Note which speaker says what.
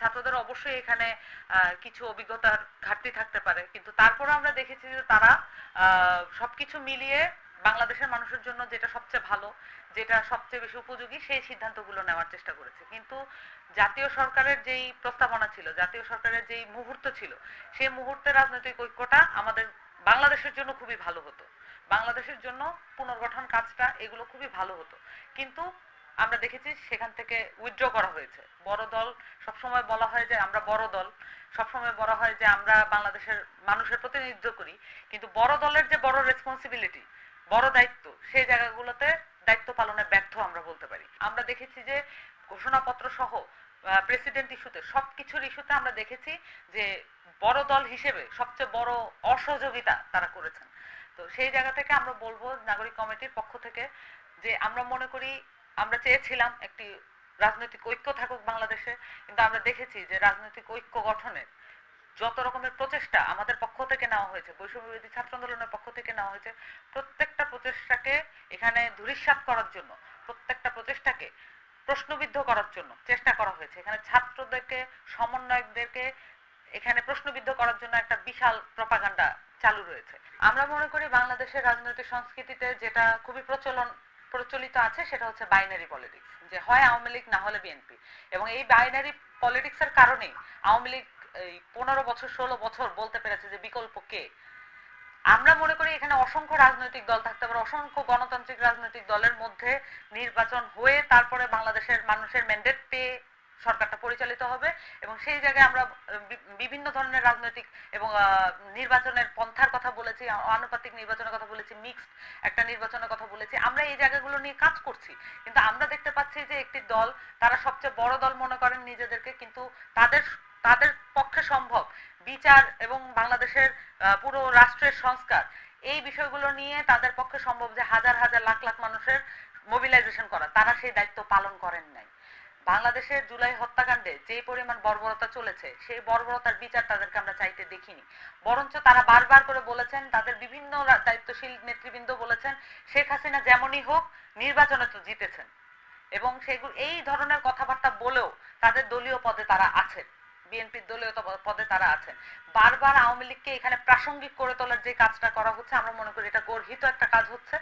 Speaker 1: ছাত্রদের অবশ্যই এখানে কিছু অভিজ্ঞতার ঘাটতি থাকতে পারে। কিন্তু তারপরে আমরা দেখেছি যে তারা সবকিছু মিলিয়ে বাংলাদেশের মানুষের জন্য যেটা সবচেয়ে ভালো, যেটা সবচেয়ে বেশি উপযোগী, সেই সিদ্ধান্তগুলো নেওয়ার চেষ্টা করেছে। কিন্তু জাতীয় সরকারের যেই প্রস্তাবনা ছিল, জাতীয় সরকারের যেই মুহূর্ত ছিল, সেই মুহূর্তে রাজনৈতিক ঐক্যটা আমাদের বাংলাদেশের জন্য খুবই ভালো হতো। বাংলাদেশের জন্য পুনর্গঠন কাজটা, এগুলো খুবই ভালো হতো। কিন্তু আমরা দেখেছি সেখান থেকে উইথড্র করা হয়েছে। বড় দল, সবসময় বলা হয় যে আমরা বড় দল, সবসময় বলা হয় যে আমরা বাংলাদেশের মানুষের প্রতিনিধিত্ব করি। কিন্তু বড় দলের যে বড় রেসপন্সিবিলিটি বড় দায়িত্ব, সেই জায়গাগুলোতে দায়িত্ব পালনে ব্যর্থ আমরা বলতে পারি। আমরা দেখেছি যে ঘোষণাপত্র সহ প্রেসিডেন্ট ইস্যুতে সবকিছুর ইস্যুতে আমরা দেখেছি যে বড় দল হিসেবে সবচেয়ে বড় অসহযোগিতা তারা করেছেন। তো সেই জায়গা থেকে আমরা বলব, নাগরিক কমিটির পক্ষ থেকে, যে আমরা মনে করি আমরা চেয়েছিলাম একটি রাজনৈতিক ঐক্য থাকুক বাংলাদেশে, কিন্তু আমরা দেখেছি যে রাজনৈতিক ঐক্য গঠনের যত রকমের প্রচেষ্টা আমাদের পক্ষ থেকে নেওয়া হয়েছে, বৈষম্য বিরোধী ছাত্র আন্দোলনের পক্ষ থেকে নেওয়া হয়েছে, প্রত্যেকটা প্রচেষ্টাকে এখানে ধূলিসাৎ করার জন্য, প্রত্যেকটা প্রচেষ্টাকে প্রশ্নবিদ্ধ করার জন্য চেষ্টা করা হয়েছে। এখানে ছাত্রদেরকে, সমন্বয়কদেরকে এখানে প্রশ্নবিদ্ধ করার জন্য একটা বিশাল প্রপাগান্ডা চালু রয়েছে। আমরা মনে করি বাংলাদেশের রাজনৈতিক সংস্কৃতিতে যেটা খুবই প্রচলন প্রচলিত আছে, সেটা হচ্ছে বাইনারি পলিটিক্স যে হয় আওয়ামী লীগ, না হলে বিএনপি এবং এই বাইনারি পলিটিক্সের কারণে আওয়ামী লীগ এই পনেরো বছর, ষোলো বছর বলতে পেরেছে যে বিকল্প কে? আমরা মনে করি এখানে অসংখ্য রাজনৈতিক দল থাকতে পারে, অসংখ্য গণতান্ত্রিক রাজনৈতিক দলের মধ্যে নির্বাচন হয়ে তারপরে বাংলাদেশের মানুষের ম্যান্ডেট পেয়ে সরকারটা পরিচালিত হবে এবং সেই জায়গায় আমরা বিভিন্ন ধরনের রাজনৈতিক এবং নির্বাচনের পন্থার কথা বলেছি আনুপাতিক নির্বাচনের কথা বলেছি মিক্সড একটা নির্বাচনের কথা বলেছি, আমরা এই জায়গাগুলো নিয়ে কাজ করছি। কিন্তু আমরা দেখতে পাচ্ছি যে একটি দল, তারা সবচেয়ে বড় দল মনে করেন নিজেদেরকে, কিন্তু তাদের তাদের পক্ষে সম্ভব বিচার এবং বাংলাদেশের পুরো রাষ্ট্রের সংস্কার। এই বিষয়গুলো নিয়ে তাদের পক্ষে সম্ভব যে হাজার হাজার লাখ লাখ মানুষের মোবিলাইজেশন করা। তারা সেই দায়িত্ব পালন করেন নাই। বাংলাদেশের জুলাই হত্যাকাণ্ডে যে পরিমাণ বর্বরতা চলেছে, সেই বর্বরতার বিচার তাদেরকে আমরা চাইতে দেখিনি। বরঞ্চ তারা বারবার করে বলেছেন, তাদের বিভিন্ন দায়িত্বশীল নেতৃবৃন্দ বলেছেন, শেখ হাসিনা যেমনই হোক নির্বাচনে তো জিতেছেন। এবং সেগুলো এই ধরনের কথাবার্তা বলেও তাদের দলীয় পদে তারা আছেন। বিএনপির দলীয় পদে তারা আছেন। বারবার আওয়ামী লীগকে এখানে প্রাসঙ্গিক করে তোলার যে কাজটা করা হচ্ছে, আমরা মনে করি এটা গর্হিত একটা কাজ হচ্ছে।